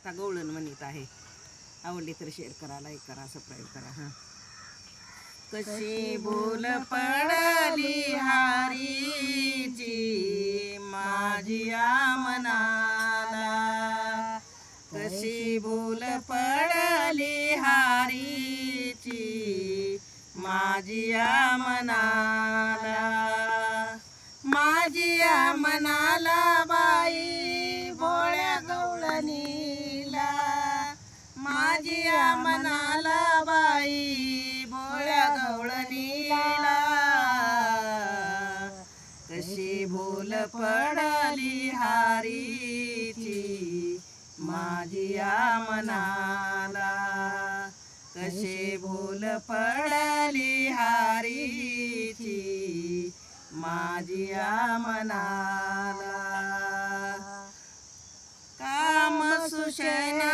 आता गवळण म्हणत आहे. आवडली तर शेअर करा लाईक करा सबस्क्राईब करा हां. कशी बोल पडली हारीची माझी मनाला? कशी भूल पडली हारीची माझी मनाला? माझी मनाला या मनाला बाई भोळ्या गवळणीला कशी भूल पडली हारीची माझिया मनाला. कशी भूल पडली हारीची माझिया मनाला. काम सुशेना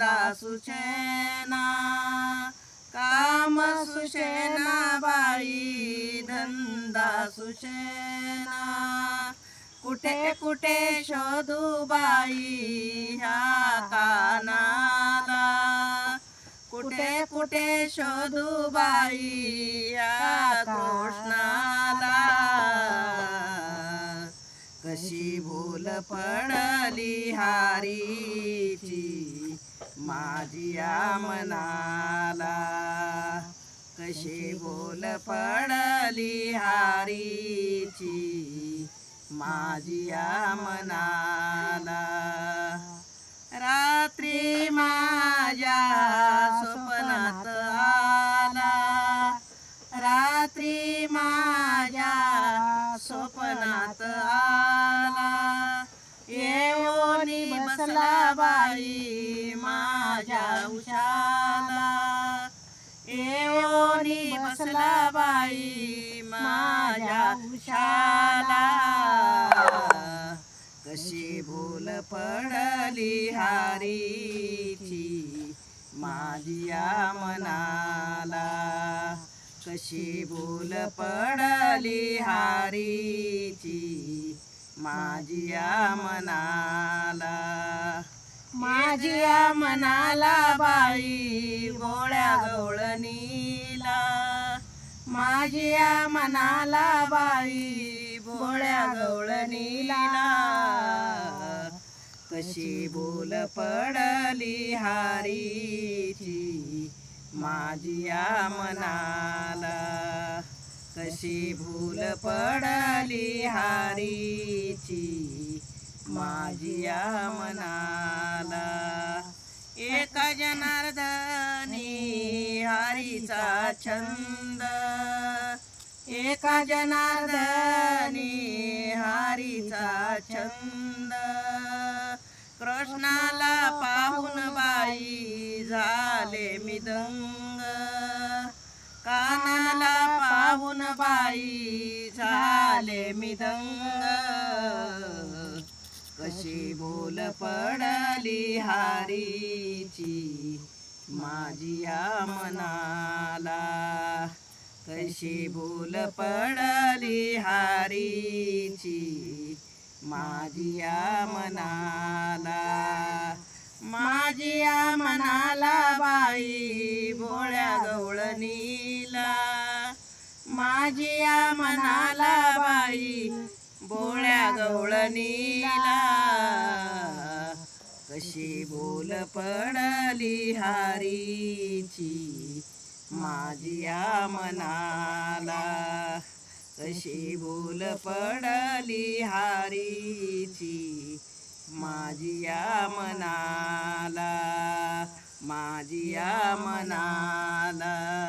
धंदा सुशेना काम सुशेना बाई धंदा सुशेना कुठे कुठे शोधू बाई ह्या कानाला? कुठे कुठे शोधू बाई ह्या कृष्णाला कशी भूल पडली हारीची? माझिया मनाला कशी बोल पडली हारीची? माझिया मनाला रात्री माझ्या स्वप्नात आला. रात्री माझ्या स्वप्न उशाला येऊनी बसला बाई माझ्या उशाला. कशी भूल पडली हारीची माझ्या मनाला. कशी भूल पडली हारीची माझिया मनाला. माझ्या मनाला बाई गोळ्या गवळणीला माझ्या मनाला बाई भोळ्या गवळणीला कशी बोल पडली हारीची माझ्या मनाला. कशी भूल पडली हारीची माझ्या मनाला. जनार्दनी हरीचा छंद. एका जनार्दनी हरीचा छंद. कृष्णाला पाहून बाई झाले मिदंग कानाला पाहून बाई झाले मिदंग कशी बोल पडली हारीची? माझिया मनाला. कशी बोल पडली हारीची? माझिया मनाला. माझिया मनाला बाई भोळ्या गवळणीला माझिया मनाला बाई बोळ्या गवळणीला अशी बोल पडली हारीची? माझ्या मनाला कशी बोल पडली हारीची? माझ्या मनाला माझ्या मनाला